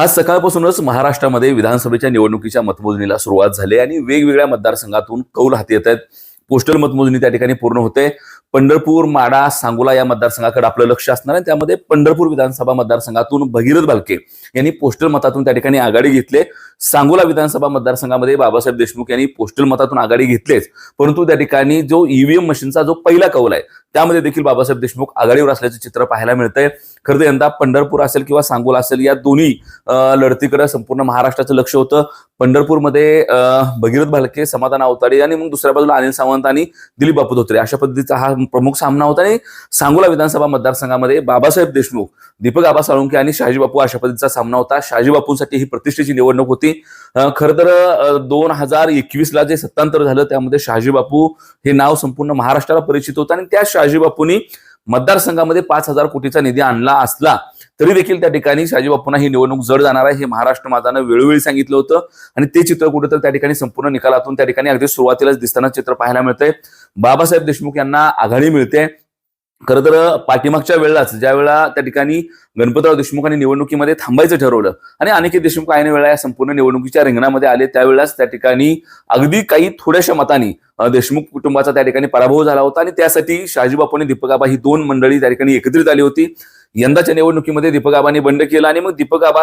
आज सकाळपासूनच महाराष्ट्रामध्ये विधानसभेच्या निवडणुकीच्या मतमोजणीला सुरुवात झाली आणि वेगवेगळ्या मतदारसंघातून कौल हाती येत आहेत. पोस्टल मतमोजणी त्या ठिकाणी पूर्ण होते. पंढरपूर माडा सांगोला या मतदारसंघाकडे आपलं लक्ष असणार आहे. त्यामध्ये पंढरपूर विधानसभा मतदारसंघातून भगीरथ भालके यांनी पोस्टल मतातून त्या ठिकाणी आघाडी घेतले. सांगोला विधानसभा मतदारसंघामध्ये बाबासाहेब देशमुख यांनी पोस्टल मतातून आघाडी घेतलेच. परंतु त्या ठिकाणी जो ईव्हीएम मशीनचा जो पहिला कौल आहे त्यामध्ये देखील बाबासाहेब देशमुख आघाडीवर असल्याचं चित्र पाहायला मिळतंय. खरं तर यंदा पंढरपूर असेल किंवा सांगोला असेल या दोन्ही लढतीकडे संपूर्ण महाराष्ट्राचं लक्ष होतं. पंढरपूरमध्ये भगीरथ भालके समाधान अवताडे आणि मग दुसऱ्या बाजूला अनिल सावंत आणि दिलीप बापू धोत्रे अशा पद्धतीचा हा प्रमुख सामना होता आणि सांगोला विधानसभा मतदारसंघामध्ये बाबासाहेब देशमुख दीपक आबा साळुंके आणि शहाजी बापू अशा पद्धतीचा सामना होता. शहाजी बापूंसाठी ही प्रतिष्ठेची निवडणूक होती. खर खरं तर दोन हजार एकवीस ला जे सत्तांतर झालं त्यामध्ये शहाजी बापू हे नाव संपूर्ण महाराष्ट्राला परिचित होतं आणि त्या शहाजी बापूंनी मतदारसंघामध्ये पाच हजार कोटीचा निधी आणला असला तरी देखील त्या ठिकाणी शाजीबापूंना ही निवडणूक जड जाणार आहे हे महाराष्ट्र माझानं वेळोवेळी सांगितलं होतं. आणि ते चित्र कुठेतरी त्या ठिकाणी संपूर्ण निकालातून त्या ठिकाणी अगदी सुरुवातीलाच दिसताना चित्र पाहायला मिळतंय. बाबासाहेब देशमुख यांना आघाडी मिळते. खरं तर पाठीमागच्या वेळेलाच ज्या वेळा त्या ठिकाणी गणपतराव देशमुखांनी निवडणुकीमध्ये थांबायचं ठरवलं आणि अनेक देशमुख ऐन वेळा या संपूर्ण निवडणुकीच्या रिंगणामध्ये आले त्यावेळेलाच त्या ठिकाणी अगदी काही थोड्याशा मतांनी देशमुख कुटुंबाचा त्या ठिकाणी पराभव झाला होता आणि त्यासाठी शाजीबापू आणि दीपकाबा ही दोन मंडळी त्या ठिकाणी एकत्रित आली होती. यंदाच्या निवडणुकीमध्ये दीपक बंड केलं आणि मग दीपक आबा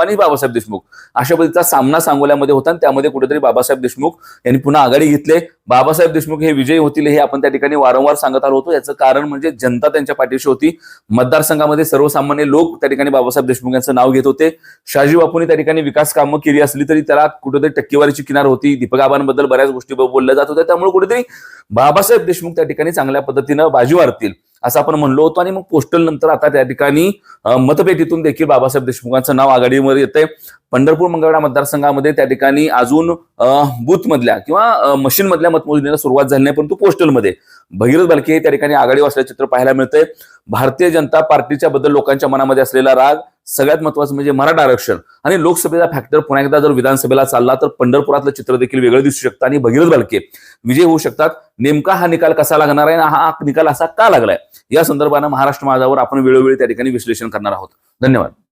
आणि बाबासाहेब देशमुख अशा पद्धतीचा सामना सांगोल्यामध्ये होता आणि त्यामध्ये कुठेतरी बाबासाहेब देशमुख यांनी पुन्हा आघाडी घेतले. बाबासाहेब देशमुख हे विजयी होतील हे आपण त्या ठिकाणी वारंवार सांगत आलो होतो. याचं कारण म्हणजे जनता त्यांच्या पाठीशी होती. मतदारसंघामध्ये सर्वसामान्य लोक त्या ठिकाणी बाबासाहेब देशमुख यांचं नाव घेत होते. शाजीबापूंनी त्या ठिकाणी विकास कामं केली असली तरी त्याला कुठेतरी टक्केवारीची किनार होती. दीपक आबांबद्दल बऱ्याच गोष्टी बोलल्या जात होत्या त्यामुळे कुठेतरी बाबासाहेब देशमुख त्या ठिकाणी चांगल्या पद्धतीनं बाजी वाढतील असं आपण म्हणलो होतो. आणि मग पोस्टल नंतर आता त्या ठिकाणी मतपेटीतून देखील बाबासाहेब देशमुखांचं नाव आघाडीवर येतंय. पंढरपूर मंगळवेढा मतदारसंघामध्ये त्या ठिकाणी अजून बूथमधल्या किंवा मशीनमधल्या मतमोजणीला सुरुवात झाली नाही. परंतु पोस्टलमध्ये भगीरथ बालके त्या ठिकाणी आघाडीवर असल्याचं चित्र पाहायला मिळतंय. भारतीय जनता पार्टीच्या बद्दल लोकांच्या मनामध्ये असलेला राग सगळ्यात महत्वाचं म्हणजे मराठा आरक्षण. आणि लोकसभेचा फॅक्टर पुन्हा एकदा जर विधानसभेला चालला तर पंढरपुरातलं चित्र देखील वेगळं दिसू शकतं आणि भगीरथ बालके विजय होऊ शकतात. नेमका हा निकाल कसा लागणार आहे आणि हा निकाल असा का लागलाय? या संदर्भानं महाराष्ट्र माझावर आपण वेळोवेळी त्या ठिकाणी विश्लेषण करणार आहोत. धन्यवाद.